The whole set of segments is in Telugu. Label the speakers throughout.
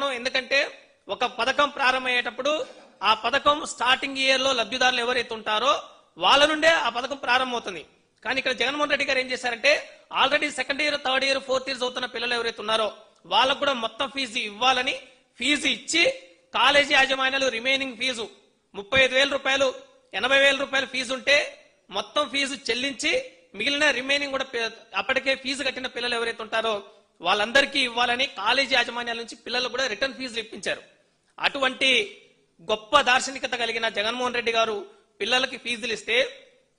Speaker 1: మౌనం ఎందుకంటే ఒక పథకం ప్రారంభమయ్యేటప్పుడు ఆ పథకం స్టార్టింగ్ ఇయర్లో లబ్ధిదారులు ఎవరైతే ఉంటారో వాళ్ళ నుండే ఆ పథకం ప్రారంభమవుతుంది. కానీ ఇక్కడ జగన్మోహన్ రెడ్డి గారు ఏం చేశారంటే already second year third year fourth year చదువుతున్న పిల్లలు ఎవరైతే ఉన్నారో వాళ్ళకు కూడా మొత్తం ఫీజు ఇవ్వాలని ఫీజు ఇచ్చి కాలేజీ యాజమాన్యాలు రిమైనింగ్ ఫీజు ముప్పై ఐదు వేల రూపాయలు ఎనభై వేల రూపాయలు ఫీజు ఉంటే మొత్తం ఫీజు చెల్లించి మిగిలిన రిమైనింగ్ కూడా అప్పటికే ఫీజు కట్టిన పిల్లలు ఎవరైతే ఉంటారో వాళ్ళందరికీ ఇవ్వాలని కాలేజీ యాజమాన్యాల నుంచి పిల్లలు కూడా రిటర్న్ ఫీజులు ఇప్పించారు. అటువంటి గొప్ప దార్శనికత కలిగిన జగన్మోహన్ రెడ్డి గారు పిల్లలకి ఫీజులు ఇస్తే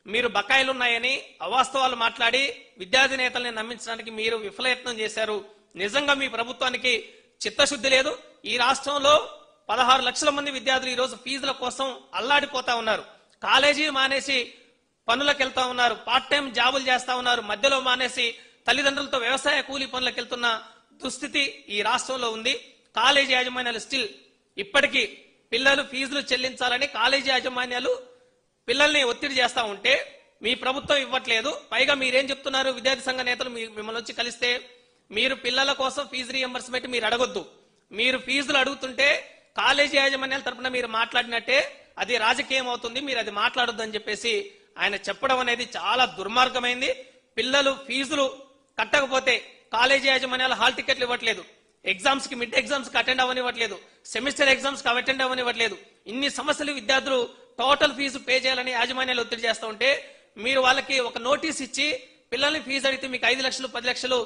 Speaker 1: మీరు బకాయిలు ఉన్నాయని అవాస్తవాలు మాట్లాడి విద్యార్థి నేతల్ని నమ్మించడానికి మీరు విఫలయత్నం చేశారు. నిజంగా మీ ప్రభుత్వానికి చిత్తశుద్ధి లేదు. ఈ రాష్ట్రంలో పదహారు లక్షల మంది విద్యార్థులు ఈరోజు ఫీజుల కోసం అల్లాడిపోతా ఉన్నారు. కాలేజీ మానేసి పనులకు వెళ్తా ఉన్నారు. పార్ట్ టైం జాబులు చేస్తా ఉన్నారు. మధ్యలో మానేసి తల్లిదండ్రులతో వ్యవసాయ కూలీ పనులకు వెళ్తున్న దుస్థితి ఈ రాష్ట్రంలో ఉంది. కాలేజీ యాజమాన్యాలు స్టిల్ ఇప్పటికీ పిల్లలు ఫీజులు చెల్లించాలని కాలేజీ యాజమాన్యాలు పిల్లల్ని ఒత్తిడి చేస్తా ఉంటే మీ ప్రభుత్వం ఇవ్వట్లేదు. పైగా మీరేం చెప్తున్నారు? విద్యార్థి సంఘ నేతలు మీ- మిమ్మల్ని వచ్చి కలిస్తే మీరు పిల్లల కోసం ఫీజు రియంబర్స్మెంట్ మీరు అడగొద్దు. మీరు ఫీజులు అడుగుతుంటే కాలేజీ యాజమాన్యాల తరపున మీరు మాట్లాడినట్టే అది రాజకీయం అవుతుంది. మీరు అది మాట్లాడొద్దు అని చెప్పేసి ఆయన చెప్పడం అనేది చాలా దుర్మార్గమైంది. పిల్లలు ఫీజులు కట్టకపోతే కాలేజీ యాజమాన్యాలు హాల్ టికెట్లు ఇవ్వట్లేదు. ఎగ్జామ్స్కి మిడ్ ఎగ్జామ్స్కి అటెండ్ అవ్వనివ్వట్లేదు. సెమిస్టర్ ఎగ్జామ్స్కి అటెండ్ అవ్వనివ్వట్లేదు. ఇన్ని సమస్యలు విద్యార్థులు టోటల్ ఫీజు పే చేయాలని యాజమాన్యాలు ఒత్తిడి చేస్తూ ఉంటే మీరు వాళ్ళకి ఒక నోటీస్ ఇచ్చి పిల్లల్ని ఫీజు అడిగితే మీకు ఐదు లక్షలు పది లక్షలు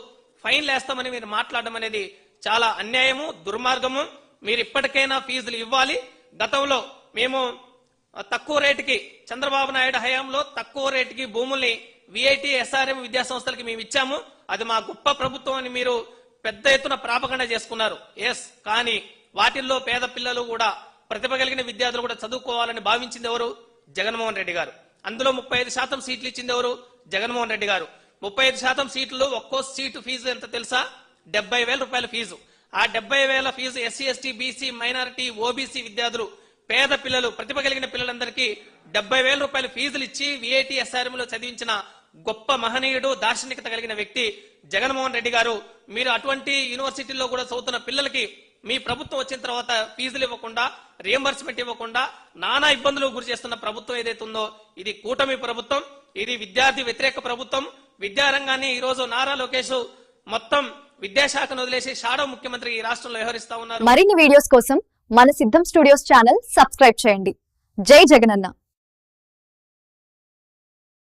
Speaker 1: ఫైన్ వేస్తామని మీరు మాట్లాడడం అనేది చాలా అన్యాయము దుర్మార్గము. మీరు ఇప్పటికైనా ఫీజులు ఇవ్వాలి. గతంలో మేము తక్కువ రేటుకి చంద్రబాబు నాయుడు హయాంలో తక్కువ రేటుకి భూముల్ని విఐటి ఎస్ఆర్ఎం విద్యా సంస్థలకి మేము ఇచ్చాము. అది మా గొప్ప ప్రభుత్వం అని మీరు పెద్ద ఎత్తున ప్రాపగండ చేసుకున్నారు. ఎస్ కానీ వాటిల్లో పేద పిల్లలు కూడా ప్రతిభ కలిగిన విద్యార్థులు కూడా చదువుకోవాలని భావించింది ఎవరు? జగన్మోహన్ రెడ్డి గారు. అందులో ముప్పై ఐదు శాతం సీట్లు ఇచ్చింది ఎవరు? జగన్మోహన్ రెడ్డి గారు. ముప్పై ఐదు శాతం సీట్లు ఒక్కో సీటు ఫీజు ఎంత తెలుసా? డెబ్బై వేల రూపాయల ఫీజు. ఆ డెబ్బై వేల fees SC ST BC minority OBC విద్యార్థులు పేద పిల్లలు ప్రతిభ కలిగిన పిల్లలందరికీ డెబ్బై వేల రూపాయల ఫీజులు ఇచ్చి విఐటి ఎస్ఆర్ఎం లో చదివించిన గొప్ప మహనీయుడు దార్శనికత కలిగిన వ్యక్తి జగన్మోహన్ రెడ్డి గారు. మీరు అటువంటి యూనివర్సిటీల్లో కూడా చదువుతున్న పిల్లలకి మీ ప్రభుత్వం వచ్చిన తర్వాత ఫీజులు ఇవ్వకుండా రియంబర్స్మెంట్ ఇవ్వకుండా నానా ఇబ్బందులు గురి చేస్తున్న ప్రభుత్వం ఏదైతే ఉందో ఇది కూటమి ప్రభుత్వం ఇది విద్యార్థి వ్యతిరేక ప్రభుత్వం. విద్యారంగాన్ని ఈ రోజు నారా లోకేష్ మొత్తం విద్యాశాఖను వదిలేసి షాడో ముఖ్యమంత్రి ఈ రాష్ట్రంలో వ్యవహరిస్తా ఉన్నారు.
Speaker 2: మరిన్ని వీడియోస్ కోసం మన సిద్ధం స్టూడియోస్ ఛానల్ సబ్స్క్రైబ్ చేయండి. జై జగనన్న.